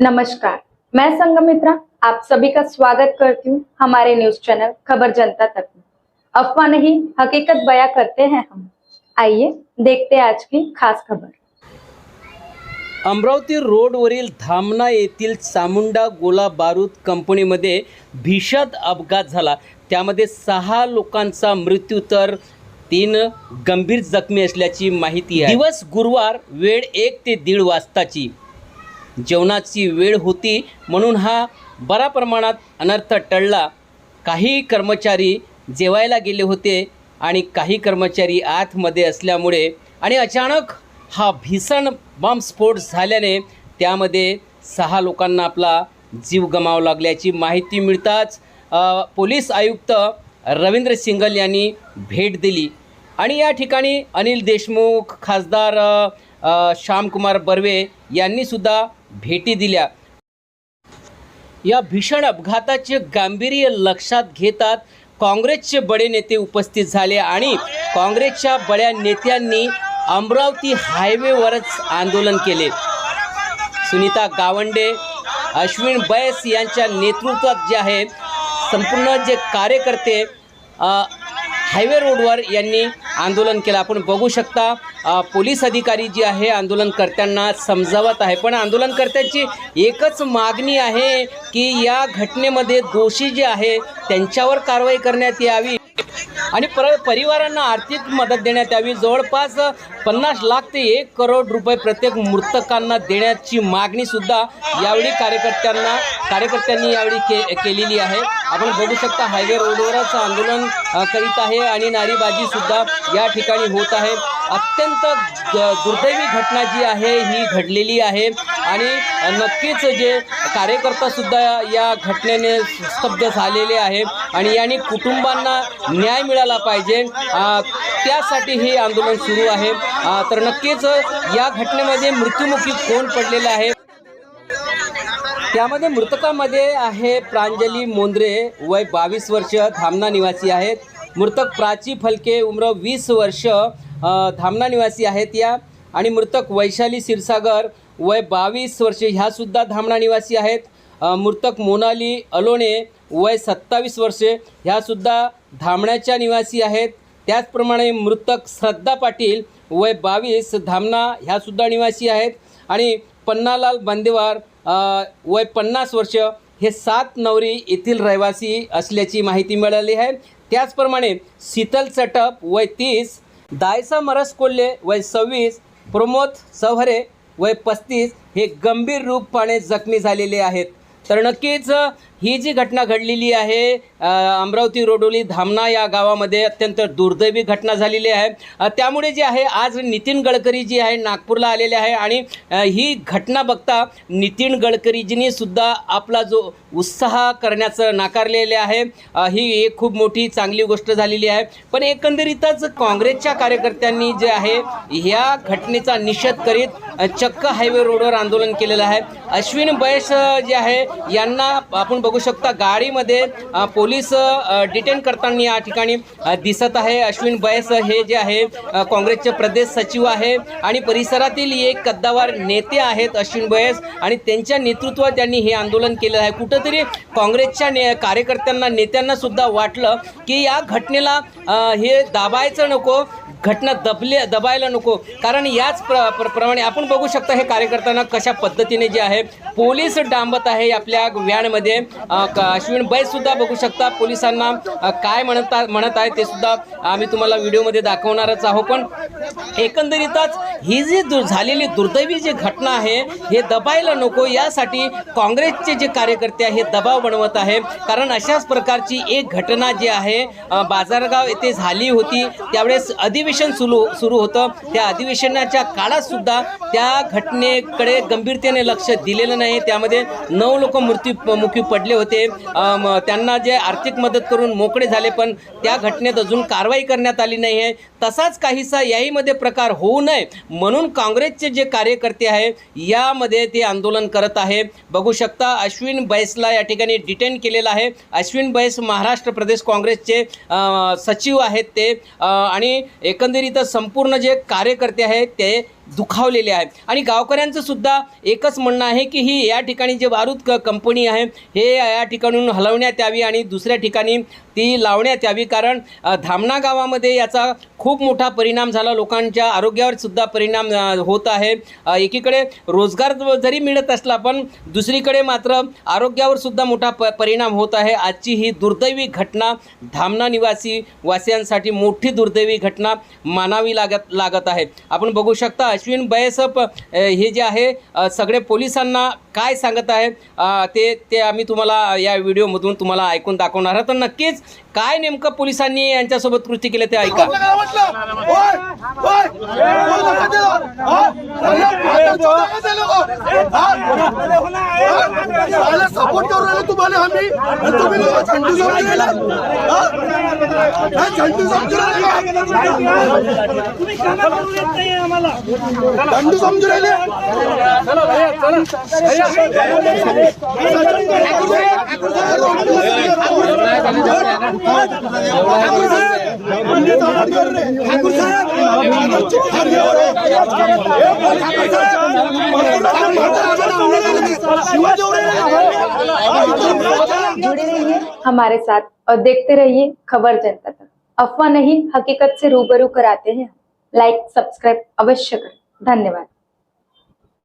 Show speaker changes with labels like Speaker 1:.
Speaker 1: नमस्कार. मैं संगमित्रा आप सभी का स्वागत करती हूँ हमारे न्यूज चैनल खबर जनता तक में। अफवाह नहीं हकीकत बयां करते हैं हम। आइए देखते हैं आज की खास खबर।
Speaker 2: अमरावती रोडवरील धामणा येथील चामुंडा गोला बारूद कंपनीमध्ये भीषण अपघात झाला. त्यामध्ये सहा लोकांचा मृत्यू तर तीन गंभीर जखमी असल्याची माहिती आहे. दिवस गुरुवार वेळ एक ते दीड वाजताची. जेवणाची वेळ होती म्हणून हा बरा प्रमाणात अनर्थ टळला. काही कर्मचारी जेवायला गेले होते आणि काही कर्मचारी आतमध्ये असल्यामुळे आणि अचानक हा भीषण बॉम्बस्फोट झाल्याने त्यामध्ये सहा लोकांना आपला जीव गमावा लागल्याची माहिती मिळताच पोलीस आयुक्त रवींद्र सिंगल यांनी भेट दिली. आणि या ठिकाणी अनिल देशमुख खासदार श्यामकुमार बर्वे यांनीसुद्धा भेटी दिल्या. या भीषण अपघाताचे गांभीर्य लक्षात घेतात काँग्रेसचे बडे नेते उपस्थित झाले आणि काँग्रेसच्या बड्या नेत्यांनी अमरावती हायवेवरच आंदोलन केले. सुनीता गावंडे अश्विन बैस यांच्या नेतृत्वात जे आहे संपूर्ण जे कार्यकर्ते हायवे रोडवर यांनी आंदोलन केलं. आपण बघू शकता पोलीस अधिकारी जी आहे आंदोलनकर्त्यांना समजावत आहे. पण आंदोलनकर्त्यांची एकच मागणी आहे की या घटनेमध्ये दोषी जे आहे त्यांच्यावर कारवाई करण्यात यावी. आणि पर परिवारांना आर्थिक मदत देण्यात यावी. जवळपास पन्नास लाख ते एक करोड रुपये प्रत्येक मृतकांना देण्याची मागणीसुद्धा यावेळी कार्यकर्त्यांना कार्यकर्त्यांनी यावेळी के केलेली आहे. आपण बघू शकता हायवे रोडवरच आंदोलन करीत आहे आणि नारीबाजीसुद्धा या ठिकाणी होत आहे. अत्यंत दुर्दैवी घटना जी आहे ही घडलेली आहे. आणि नक्कीच जे कार्यकर्तासुद्धा या घटनेने स्तब्ध झालेले आहे आणि यांनी कुटुंबांना न्याय मिळाला पाहिजे. त्यासाठी हे आंदोलन सुरू आहे. तर नक्कीच या घटनेमध्ये मृत्युमुखी कोण पडलेला आहे? त्यामध्ये मृतकामध्ये आहे प्रांजली मोंद्रे वय बावीस वर्ष धामणा निवासी आहेत. मृतक प्राची फलके उम्र वीस वर्ष धामना धामणा निवासी आहेत या. आणि मृतक वैशाली क्षीरसागर वय बावीस वर्षे ह्यासुद्धा धामणा निवासी आहेत. मृतक मोनाली अलोणे वय सत्तावीस वर्षे ह्यासुद्धा धामण्याच्या निवासी आहेत. त्याचप्रमाणे मृतक श्रद्धा पाटील वय बावीस धामणा ह्यासुद्धा निवासी आहेत. आणि पन्नालाल बांदेवार वय पन्नास वर्ष हे सात नवरी येथील रहिवासी असल्याची माहिती मिळाली आहे. त्याचप्रमाणे शीतल चटप वय तीस दायसा मरस कोल्हे वय सव्वीस प्रमोद चव्हारे वय पस्तीस हे गंभीर रूपाने जखमी झालेले आहेत. तर नक्कीच ही जी घटना घडलेली आहे अमरावती रोडोली धामणा या गावामध्ये अत्यंत दुर्दैवी घटना झालेली आहे. त्यामुळे जे आहे आज नितीन गडकरी जी आहे नागपूरला आलेले आहे आणि ही घटना बघता नितीन गडकरीजींनी सुद्धा आपला जो उत्साह करण्याचं नाकारलेले आहे. ही एक खूप मोठी चांगली गोष्ट झालेली आहे. पण एकंदरीतच काँग्रेसच्या कार्यकर्त्यांनी जे आहे ह्या घटनेचा निषेध करीत चक्क हायवे रोडवर आंदोलन केलेलं आहे. अश्विन बैस जे आहे यांना आपण बघू शकता गाडीमध्ये पोलीस डिटेन करताना या ठिकाणी दिसत आहे. अश्विन बैस हे जे आहे काँग्रेसचे प्रदेश सचिव आहे आणि परिसरातील एक कद्दावर नेते आहेत अश्विन बैस आणि त्यांच्या नेतृत्वात त्यांनी हे आंदोलन केलेलं आहे. कुठंतरी काँग्रेसच्या ने कार्यकर्त्यांना नेत्यांना सुद्धा वाटलं की या घटनेला हे दाबायचं नको घटना दबले दबायला नको. कारण याच प्र प्र- प्रमाणे आपण बघू शकता हे कार्यकर्त्यांना कशा पद्धतीने जे आहे पोलीस डांबत आहे आपल्या व्हॅनमध्ये. अश्विन बैस सुद्धा बघू शकता पोलिसांना. काय म्हणत म्हणत आहे ते सुद्धा आम्ही तुम्हाला व्हिडिओमध्ये दाखवणारच आहोत. पण एकंदरीतच ही जी दु झालेली दुर्दैवी जी घटना आहे हे दबायला नको. यासाठी काँग्रेसचे जे कार्यकर्ते आहे दबाव बनवत आहे. कारण अशाच प्रकारची एक घटना जी आहे बाजारगाव येथे झाली होती. त्यावेळेस अधिवेशन सुरू सुरू होतं. त्या अधिवेशनाच्या काळात सुद्धा त्या घटनेकडे गंभीरतेने लक्ष दिलेलं नाही. त्यामध्ये नऊ लोक मृत्यूमुखी पडले होते. त्यांना जे आर्थिक मदत करून मोकळे झाले पण त्या घटनेत अजून कारवाई करण्यात आली नाही आहे. तसाच काहीसा याहीमध्ये प्रकार होऊ नये म्हणून काँग्रेसचे जे कार्यकर्ते आहे यामध्ये ते आंदोलन करत आहे. बघू शकता अश्विन बैसला या ठिकाणी डिटेन केलेलं आहे. अश्विन बैस महाराष्ट्र प्रदेश काँग्रेसचे सचिव आहेत ते. आणि एकंदरीत संपूर्ण जे कार्यकर्ते आहेत ते दुखावलेले आहे. आणि गावकऱ्यांचं सुद्धा एकच म्हणणं आहे की ही या ठिकाणी जे बारूद क कंपनी आहे हे या ठिकाणून हलवण्यात यावी आणि दुसऱ्या ठिकाणी ती लावण्यात यावी. कारण धामणा गावामध्ये याचा खूप मोठा परिणाम झाला. लोकांच्या आरोग्यावर सुद्धा परिणाम होत आहे. एकीकडे रोजगार जरी मिळत असला पण दुसरीकडे मात्र आरोग्यावर सुद्धा मोठा प परिणाम होत आहे. आजची ही दुर्दैवी घटना धामणा निवासी वासियांसाठी मोठी दुर्दैवी घटना मानावी लागत लागत आहे. आपण बघू शकता अश्विन बयसप हे जे आहे सगळे पोलिसांना काय सांगत आहे ते ते आम्ही तुम्हाला या व्हिडिओमधून तुम्हाला ऐकून दाखवणार आहोत. तर नक्कीच काय नेमकं पोलिसांनी यांच्यासोबत कृती केलं ते ऐका.
Speaker 3: सपोर्ट करू राहिलो तुम्हाला आम्ही. आणि तुम्ही लोक झंडू समजून राहिले? हा, झंडू राहिले समजून राहिले
Speaker 1: जुड़े रहिए हमारे साथ और देखते रहिए खबर जनता तक। अफवाह नहीं हकीकत से रूबरू कराते हैं लाइक सब्सक्राइब अवश्य करें। धन्यवाद।